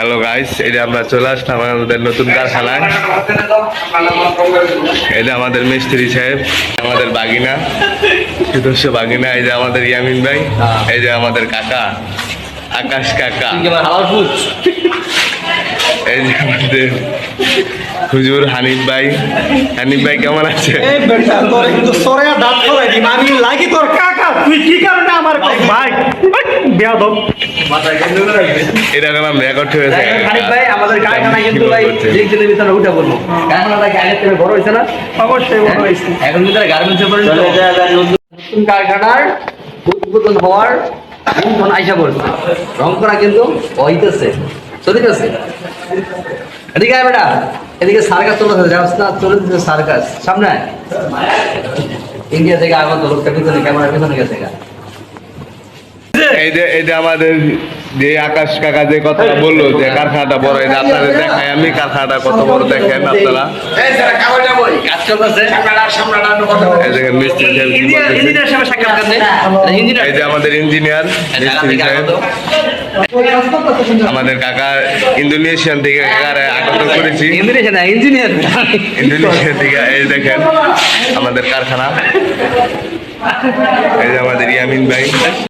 Hello guys এই আমরা চলে আসলাম আমাদের নতুন কারখানায়। যে আমাদের মিস্ত্রি সাহেব, আমাদের বাগিনা। সদস্য বাগিনা, এই যে আমাদের ইয়ামিন ভাই, এই যে আমাদের কাকা, আকাশ কাকা। এই যে আমাদের হুজুর হানিফ ভাই। হানিফ ভাই, কেমন আছে? তোর কিন্তু সরে দাঁত দিম আমি লাগি তোর কাকা, তুই কি কারণে আমার ভাই বেয়াদব। এটা কেন রেকর্ড হয়েছে। খানিক ভাই আমাদের কারখানা কিন্তু ভাই ডিজিটালের ভিতরে উঠে বলব। কারখানাটা কি আগের থেকে বড় হয়েছে না? অবশ্যই বড় হয়েছে। এখন কিন্তু গার্মেন্টসে পরিণত। নতুন কারখানার উদ্বোধন হওয়ার দিন আইসা পড়ছে। রং করা কিন্তু হইতেছে চলিতেছে এদিকে আয় বেটা। এদিকে সার্কাস যাস না সার্কাস। সামনে ইন্ডিয়া থেকে আগত লোকটা পিছনে ক্যামেরার পিছনে গেছে গা। এই যে এই যে আমাদের যে আকাশ কাকা যে কথাটা বলল যে কারখানাটা বড় এই যে আপনাদের দেখাই আমি কারখানাটা কত বড় দেখেন আপনারা। এই মিস্ত্রি যে আমাদের ইঞ্জিনিয়ার মিস্ত্রি সাহেব আমাদের কাকা ইন্দোনেশিয়ান থেকে কাকারে আগত করেছি। ইঞ্জিনিয়ার। ইন্দোনেশিয়া থেকে এই দেখেন আমাদের কারখানা। এই যে আমাদের ইয়ামিন ভাই।